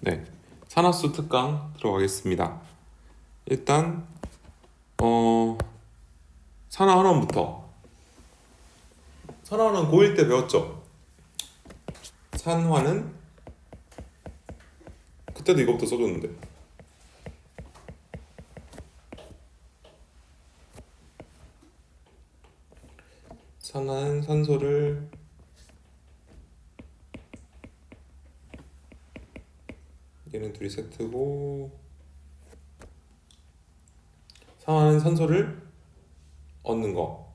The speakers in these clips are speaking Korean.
네, 산화수 특강 들어가겠습니다. 일단 어 산화환원부터 산화환원 고1 때 배웠죠. 산화는 그때도 이것부터 써줬는데 산화는 산소를 얘는 둘이 세트고 산화는 산소를 얻는 거.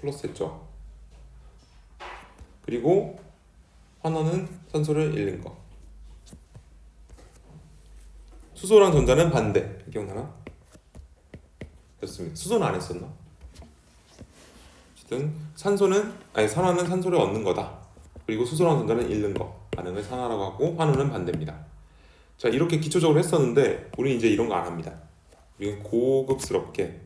플러스 했죠. 그리고 환원은 산소를 잃는 거. 수소랑 전자는 반대. 기억나나? 됐습니다. 수소는 안 했었나? 어쨌든 산소는 아니 산화는 산소를 얻는 거다. 그리고 수소랑 전자는 잃는 거. 반응을 산화라고 하고 환원은 반대입니다 자 이렇게 기초적으로 했었는데 우리는 이제 이런 거 안 합니다. 우리는 고급스럽게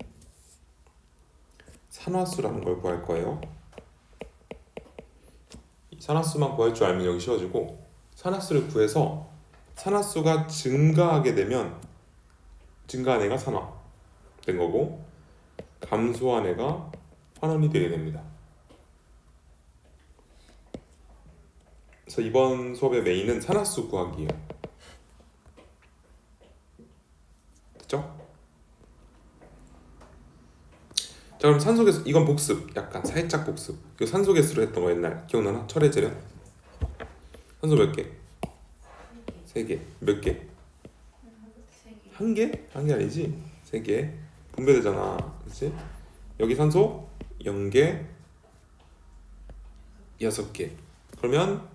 산화수라는 걸 구할 거예요. 이 산화수만 구할 줄 알면 여기 쉬워지고 산화수를 구해서 산화수가 증가하게 되면 증가한 애가 산화 된 거고 감소한 애가 환원이 되게 됩니다. 그래서 이번 수업의 메인은 산화수 구하기예요. 됐죠? 자 그럼 산소개수 이건 복습 약간 살짝 복습 그 산소개수로 했던 거 옛날 기억나나? 철의 재련 산소 몇 개? 세 개. 몇 개? 한 개? 한 개 아니지? 세 개. 분배되잖아. 그렇지? 여기 산소 0개, 6개. 그러면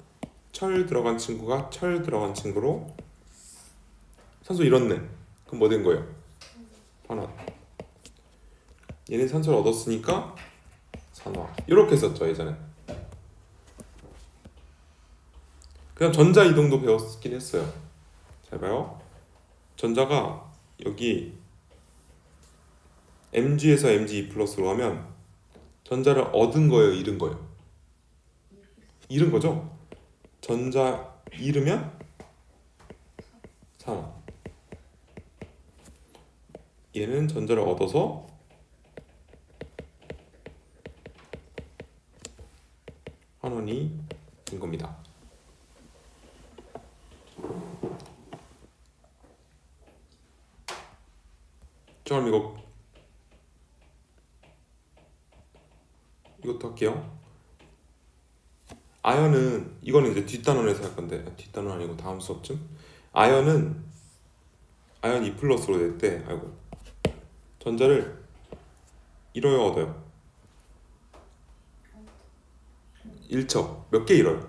철 들어간 친구가 철 들어간 친구로 산소 잃었네. 그럼 뭐 된 거예요? 환원. 얘는 산소를 얻었으니까 산화. 이렇게 썼죠 예전에. 그냥 전자 이동도 배웠긴 했어요. 잘 봐요. 전자가 여기 mg에서 mg 플러스로 하면 전자를 얻은 거예요, 잃은 거예요? 잃은 거죠? 전자 잃으면 산화. 얘는 전자를 얻어서 환원이 된 겁니다. 자 그럼 이거 이것도 할게요. 아연은 이거는 이제 뒷단원에서 할 건데 뒷단원 아니고 다음 수업쯤 아연은 아연 2 플러스로 될 때 아이고 전자를 잃어요 얻어요 1척 몇개 잃어요?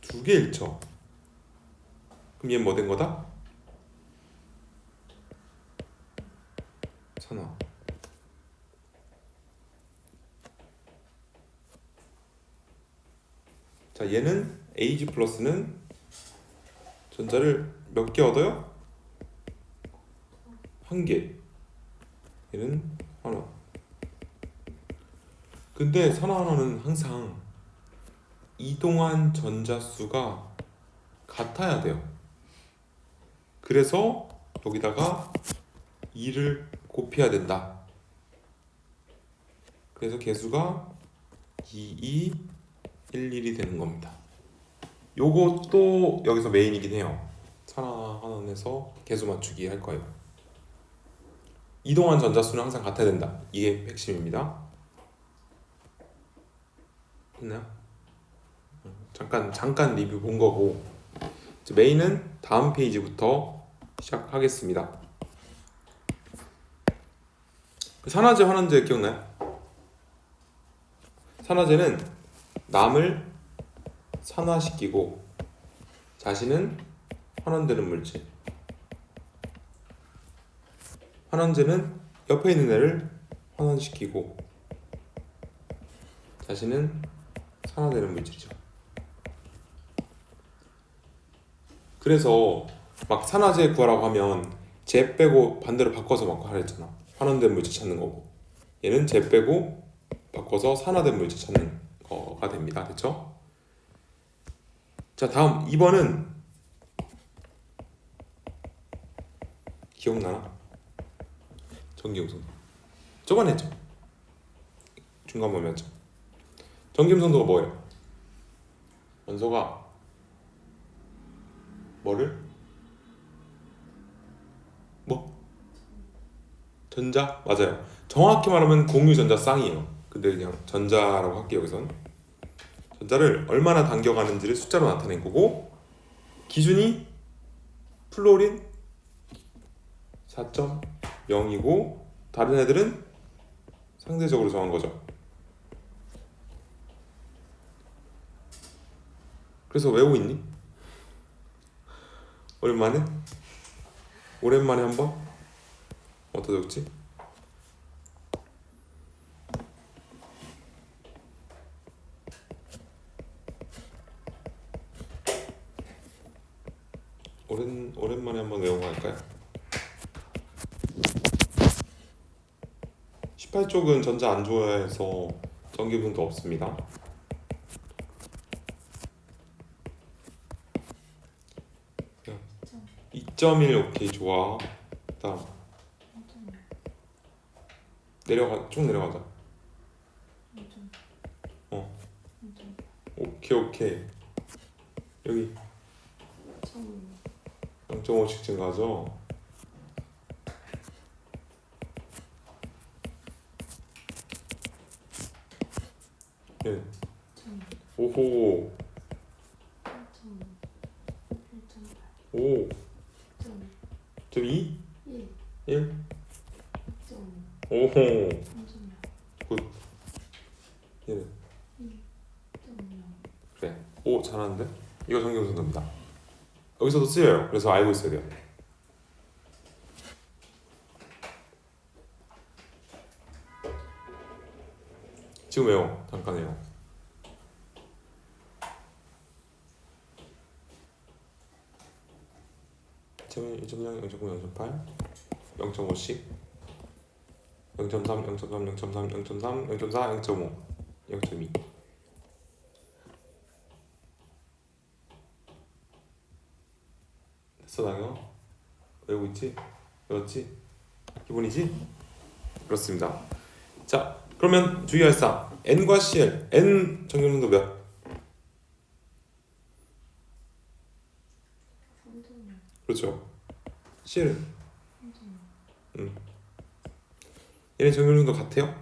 두개 잃죠 그럼 얘는 뭐된 거다? 산화 자 얘는 Ag 플러스는 전자를 몇 개 얻어요? 한 개. 얘는 하나. 근데 산화하나는 항상 이동한 전자 수가 같아야 돼요. 그래서 여기다가 2를 곱해야 된다. 그래서 개수가 2, 2, 1, 1이 되는 겁니다. 요것도 여기서 메인이긴 해요. 산화하나에서 개수 맞추기 할 거예요. 이동한 전자수는 항상 같아야 된다. 이게 핵심입니다. 됐나요? 잠깐 잠깐 리뷰 본 거고 메인은 다음 페이지부터 시작하겠습니다. 그 산화제 환원제 기억나요? 산화제는 남을 산화시키고 자신은 환원되는 물질. 환원제는 옆에 있는 애를 환원시키고 자신은 산화되는 물질이죠. 그래서 막 산화제 구하라고 하면 제 빼고 반대로 바꿔서 막 하라 했잖아. 환원된 물질 찾는 거고. 얘는 제 빼고 바꿔서 산화된 물질 찾는 거가 됩니다. 됐죠? 자 다음 2번은 기억나나? 전기음성도 저번에 했죠 중간 범위였죠 전기음성도가 뭐예요? 원소가 뭐를? 뭐? 전자? 맞아요 정확히 말하면 공유 전자 쌍이에요 근데 그냥 전자라고 할게요 여기선 전자를 얼마나 당겨가는지를 숫자로 나타낸 거고 기준이 플로린 4.0이고 다른 애들은 상대적으로 정한 거죠. 그래서 외우고 있니? 오랜만에? 오랜만에 한번? 어디다 적지? 오랜 오랜만에 한번 외우고 갈까요? 18쪽은 전자 안 좋아해서 전기분도 없습니다. 야, 2.1 오케이 좋아. 다음 내려가 쭉 내려가자. 어 오케이 오케이 여기 0.5씩 증가하죠. 예. 오호. 오. 좀 2? 1? 오호. 굿. 예. 그래. 오 잘하는데? 이거 정경순도입니다. 여기서도 쓰여요. 그래서 알고 있어야 돼요. 지금 외워. 잠깐 외워. 점 1.0, 0.9, 0.8, 0.5씩 0.3, 0.3, 0.3, 0.3, 0.4, 0.5, 0.2 됐어 나요? 외우고 있지? 외웠지? 기본이지? 그렇습니다 자 그러면 주의할 사항 N과 CL N 정규능도 몇? 그렇죠 CL은? 음. 얘네 정규능도 같아요?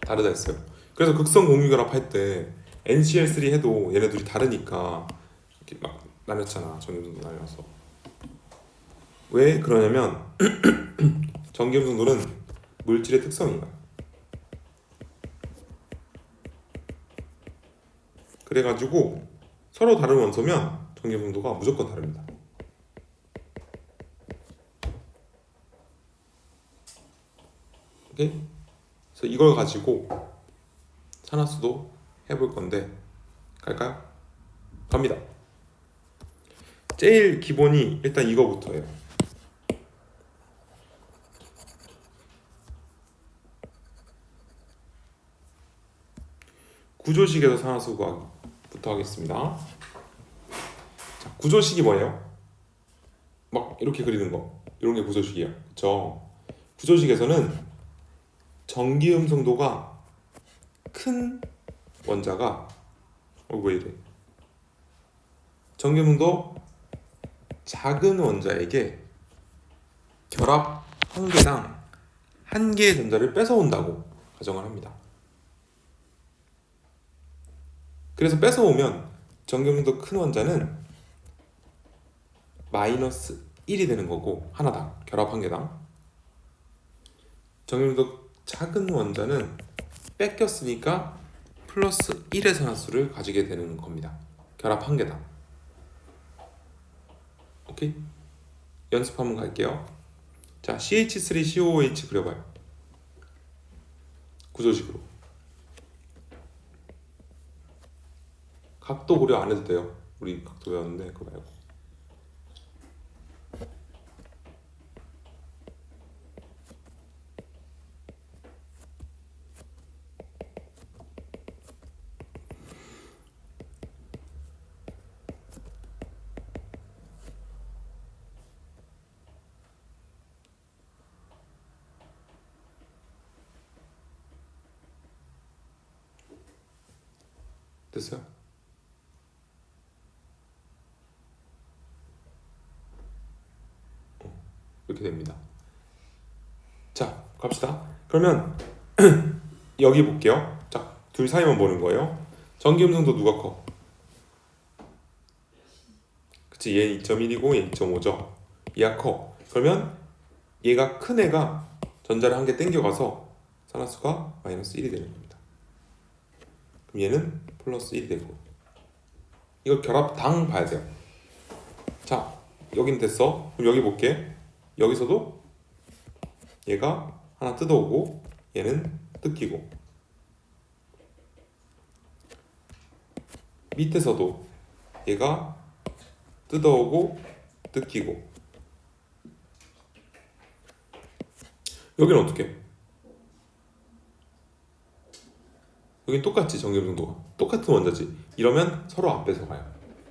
다르다 했어요 그래서 극성 공유결합 할 때 NCl3 해도 얘네 둘이 다르니까 이렇게 막 나눴잖아 전기음성도 나뉘어서 왜 그러냐면 전기음성도는 물질의 특성이야 그래가지고 서로 다른 원소면 전기음성도가 무조건 다릅니다 오케이? 그래서 이걸 가지고 산화수도 해볼 건데 갈까요? 갑니다 제일 기본이 일단 이거부터예요. 구조식에서 산화수 구하기부터 하겠습니다. 자, 구조식이 뭐예요? 막 이렇게 그리는 거 이런 게 구조식이에요. 그렇죠? 구조식에서는 전기음 성도가 큰 원자가 어왜 이래? 전기음 성도 작은 원자에게 결합 한 개당 한 개의 전자를 뺏어온다고 가정을 합니다. 그래서 뺏어오면 전기음도 큰 원자는 마이너스 1이 되는 거고 하나당 결합 한 개당 전기음도 작은 원자는 뺏겼으니까 플러스 1의 산화수를 가지게 되는 겁니다. 결합 한 개당. 오케이? 연습 한번 갈게요. 자, CH3COOH 그려봐요. 구조식으로. 각도 고려 안 해도 돼요. 우리 각도 배웠는데 그거 말고. 됐어요? 어, 이렇게 됩니다. 자, 갑시다. 그러면 여기 볼게요. 자, 둘 사이만 보는 거예요. 전기 음성도 누가 커? 그치, 얘는 2.1이고 얘 2.5죠. 얘가 커. 그러면 얘가 큰 애가 전자를 한 개 땡겨가서 산화수가 마이너스 1이 되는 겁니다. 그럼 얘는 플러스 1이 되고 이걸 결합당 봐야 돼요. 자, 여긴 됐어. 그럼 여기 볼게. 여기서도 얘가 하나 뜯어오고 얘는 뜯기고 밑에서도 얘가 뜯어오고 뜯기고 여기는 어떻게? 여긴 똑같지 전기음성도가 똑같은 원자지. 이러면 서로 안 뺏어가요.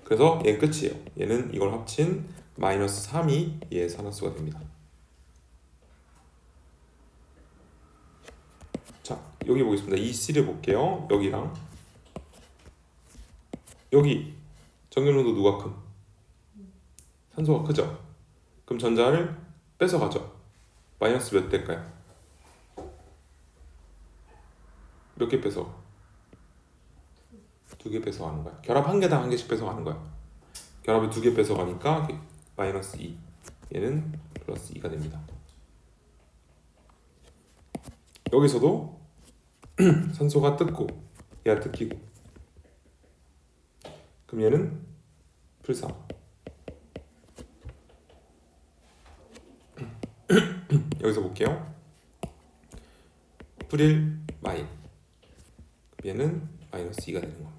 그래서 얘는 끝이에요. 얘는 이걸 합친 마이너스 3이 얘의 산화수가 됩니다. 자 여기 보겠습니다. 이 C를 볼게요. 여기랑. 여기. 전기음성도 누가 큼? 산소가 크죠? 그럼 전자를 뺏어가죠. 마이너스 몇 될까요? 몇 개 뺏어? 두 개 뺏어가는 거야. 결합 한 개당 한 개씩 뺏어가는 거야. 결합이 두개 뺏어가니까 마이너스 2. 얘는 플러스 2가 됩니다. 여기서도 산소가 뜯고 얘가 뜯기고 그럼 얘는 풀3 여기서 볼게요. 풀1 마인 얘는 마이너스 2가 되는 겁니다.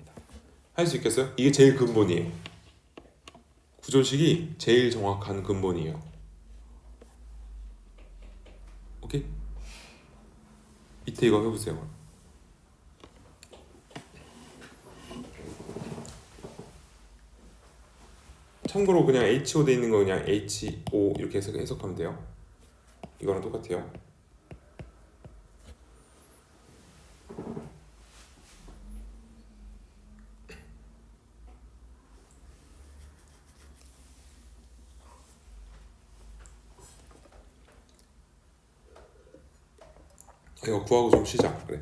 할 수 있겠어요? 이게 제일 근본이에요. 구조식이 제일 정확한 근본이에요. 오케이? 밑에 이거 해보세요. 참고로 그냥 HO 돼 있는 거 그냥 HO 이렇게 해석, 해석하면 돼요. 이거랑 똑같아요. 이거 구하고 좀 쉬자. 그래.